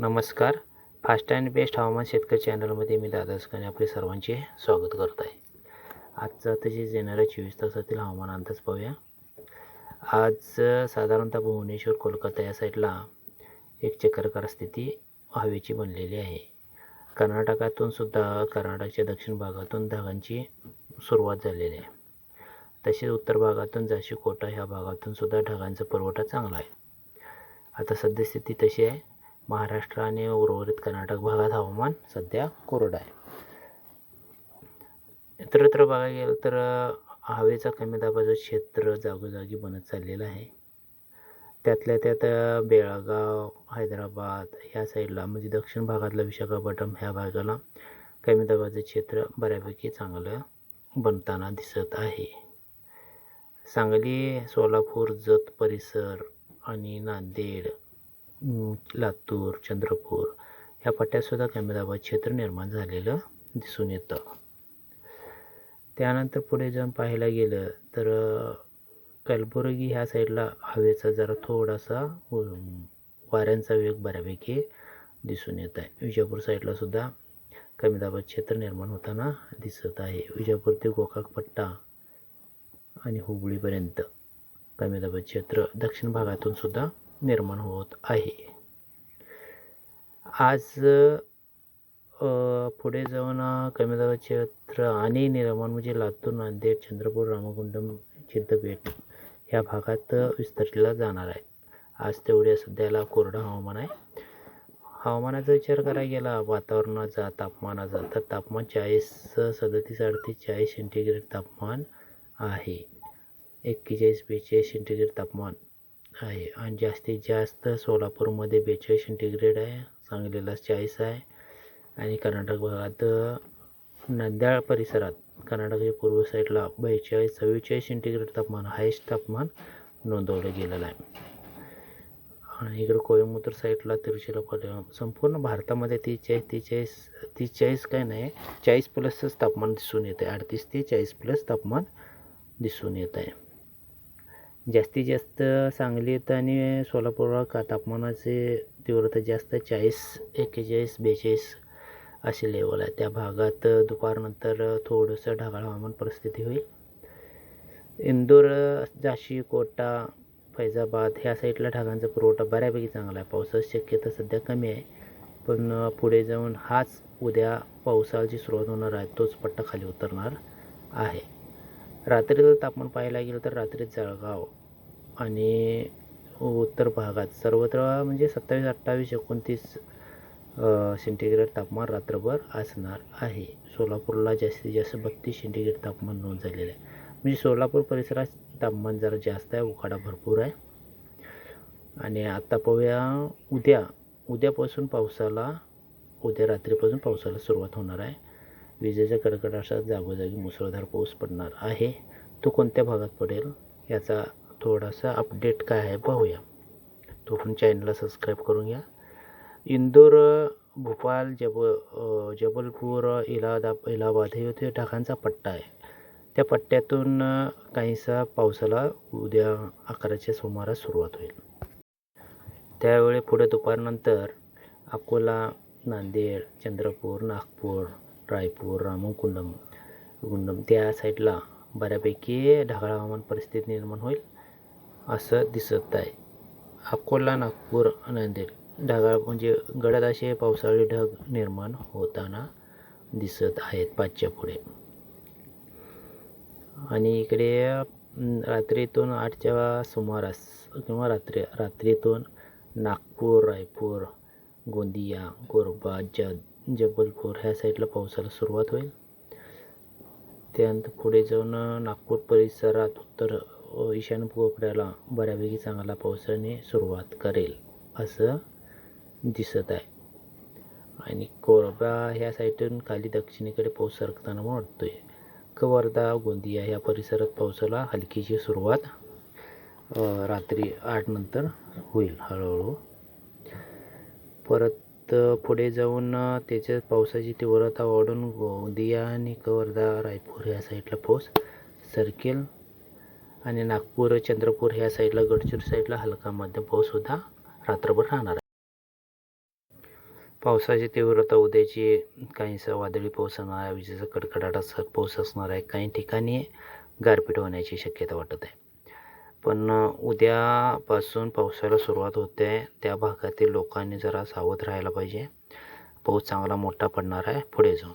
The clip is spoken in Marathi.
नमस्कार. फास्ट अँड बेस्ट हवामान शेतकरी चॅनलमध्ये मी दादा सुकाने आपले सर्वांचे स्वागत करत आहे. आजचं तसेच येणाऱ्या चोवीस तासातील हवामान अंदाज पाहूया. आज साधारणतः भुवनेश्वर कोलकाता या साईडला एक चक्रकार स्थिती हवेची बनलेली आहे. कर्नाटकातून सुद्धा कर्नाटकच्या दक्षिण भागातून ढगांची सुरुवात झालेली आहे. तसेच उत्तर भागातून जाशी कोटा ह्या भागातून सुद्धा ढगांचा पुरवठा चांगला आहे. आता सद्यस्थिती तशी आहे. महाराष्ट्र आणि उर्वरित कर्नाटक भागात हवामान सध्या कोरडं आहे. इतरत्र बघायला गेलं तर हवेचा कमी दाबाचं क्षेत्र जागोजागी बनत चाललेलं आहे. त्यातल्या त्यात बेळगाव हैदराबाद ह्या साईडला म्हणजे दक्षिण भागातला विशाखापट्टणम ह्या भागाला कमी दाबाचं क्षेत्र बऱ्यापैकी चांगलं बनताना दिसत आहे. सांगली सोलापूर जत परिसर आणि नांदेड लातूर चंद्रपूर ह्या पट्ट्यातसुद्धा कमी दाबाचं क्षेत्र निर्माण झालेलं दिसून येतं. त्यानंतर पुढे जाऊन पाहायला गेलं तर कलबुर्गी ह्या साईडला हवेचा जरा थोडासा वाऱ्यांचा वेग बऱ्यापैकी दिसून येत आहे. विजापूर साईडलासुद्धा कमी दाबाचं क्षेत्र निर्माण होताना दिसत आहे. विजापूर ते गोकाक पट्टा आणि हुबळीपर्यंत कमी दाबाचं क्षेत्र दक्षिण भागातून सुद्धा निर्माण होत आहे. आज पुढे जाऊन कमी दाबाचे क्षेत्र आणि निर्माण म्हणजे लातूर नांदेड चंद्रपूर रामगुंडम सिद्धपेठ ह्या भागात अ, विस्तारला जाणार आहे. आज तेवढ्या सध्याला कोरडं हवामान आहे. हवामानाचा विचार करायला गेला वातावरणाचा तापमानाचा तर तापमान चाळीस सदतीस अडतीस चाळीस सेंटीग्रेड तापमान आहे. एक्केचाळीस बेचाळीस सेंटीग्रेड तापमान आहे. आणि जास्तीत जास्त सोलापूरमध्ये बेचाळीस सेंटीग्रेड आहे सांगलीला चाळीस आहे. आणि कर्नाटक भागात अ, परिसरात कर्नाटकच्या पूर्व साईडला बेचाळीस चव्वेचाळीस सेंटीग्रेड तापमान हायेस्ट तापमान नोंदवलं गेलेलं आहे. आणि इकडं कोयमुत्र साईडला तिरुचिरापल्ली संपूर्ण भारतामध्ये तीस तीस तीस चाळीस काय नाही चाळीस प्लसच तापमान दिसून येतं आहे अडतीस ते चाळीस प्लस तापमान दिसून येत आहे जास्तीत जास्त सांगलीत आणि सोलापूरला का तापमानाचे तीव्रता जास्त चाळीस एक्केचाळीस बेचाळीस असे लेवल आहे. त्या भागात दुपारनंतर थोडंसं ढगाळ हवामान परिस्थिती होईल. इंदोर झाशी कोटा फैजाबाद ह्या साईडला ढगांचा पुरवठा बऱ्यापैकी चांगला आहे. पावसाची शक्यता सध्या कमी आहे. पण पुढे जाऊन हाच उद्या पावसाची सुरुवात होणार आहे. तोच पट्टा खाली उतरणार आहे. रात्रीचं तापमान पाहायला गेलं तर रात्री जळगाव आणि उत्तर भागात सर्वत्र म्हणजे सत्तावीस अठ्ठावीस एकोणतीस सेंटीग्रेड तापमान रात्रभर असणार आहे. सोलापूरला जास्तीत जास्त बत्तीस सेंटीग्रेड तापमान नोंद झालेलं आहे. म्हणजे सोलापूर परिसरात तापमान जरा जास्त आहे उकाडा भरपूर आहे. आणि आता पाहूया उद्या. उद्यापासून पावसाला उद्या रात्रीपासून पावसाला सुरुवात होणार आहे. विजेच्या कडकडाटात जागोजागी मुसळधार पाऊस पडणार आहे. तो कोणत्या भागात पडेल याचा थोडासा अपडेट काय आहे पाहूया. तो पण चॅनलला सबस्क्राईब करून घ्या इंदोर भोपाळ जब जबलपूर इलाहादा इलाहाबाद हे ते ढगांचा पट्टा आहे. त्या पट्ट्यातून काहीसा पावसाला उद्या अकराच्या सुमारास सुरुवात होईल. त्यावेळी पुढे दुपारनंतर अकोला नांदेड चंद्रपूर नागपूर रायपूर रामकुंडम गुंडम त्या साईडला बऱ्यापैकी ढगाळ हवामान परिस्थिती निर्माण होईल. असं दिसत आहे. अकोला नागपूर नांदेड ढगाळ म्हणजे गडद असे पावसाळी ढग निर्माण होताना दिसत आहेत पाचच्या पुढे. आणि इकडे रात्रीतून आठच्या सुमारास किंवा रात्री रात्रीतून नागपूर रायपूर गोंदिया कोरबा ज जबलपूर ह्या साईडला पावसाला सुरुवात होईल. त्यानंतर पुढे जाऊन नागपूर परिसरात उत्तर ईशान्य कोपऱ्याला बऱ्यापैकी चांगला पावसाने सुरुवात करेल असं दिसत आहे. आणि कोरबा ह्या साईडून खाली दक्षिणेकडे पाऊस सरकताना आहे कवर्धा गोंदिया ह्या परिसरात पावसाला हलकीची सुरुवात रात्री आठ नंतर होईल हळूहळू. परत पुढे जाऊन त्याच्या त्याच्यात पावसाची तीव्रता वाढून गोंदिया आणि कवर्धा रायपूर ह्या साईडला पाऊस सरकेल. आणि नागपूर चंद्रपूर ह्या साईडला गडचिरोली साईडला हलका मध्यम पाऊससुद्धा रात्रभर राहणार आहे. पावसाची तीव्रता उद्याची काहीसा वादळी पाऊस होणार आहे विजेचा कडकडाटासह पाऊस असणार आहे. काही ठिकाणी गारपीट होण्याची शक्यता वाटत आहे. पण उद्यापासून पावसाला सुरुवात होते. आहे त्या भागातील लोकांनी जरा सावध राहायला पाहिजे. पाऊस चांगला मोठा पडणार आहे पुढे जाऊन.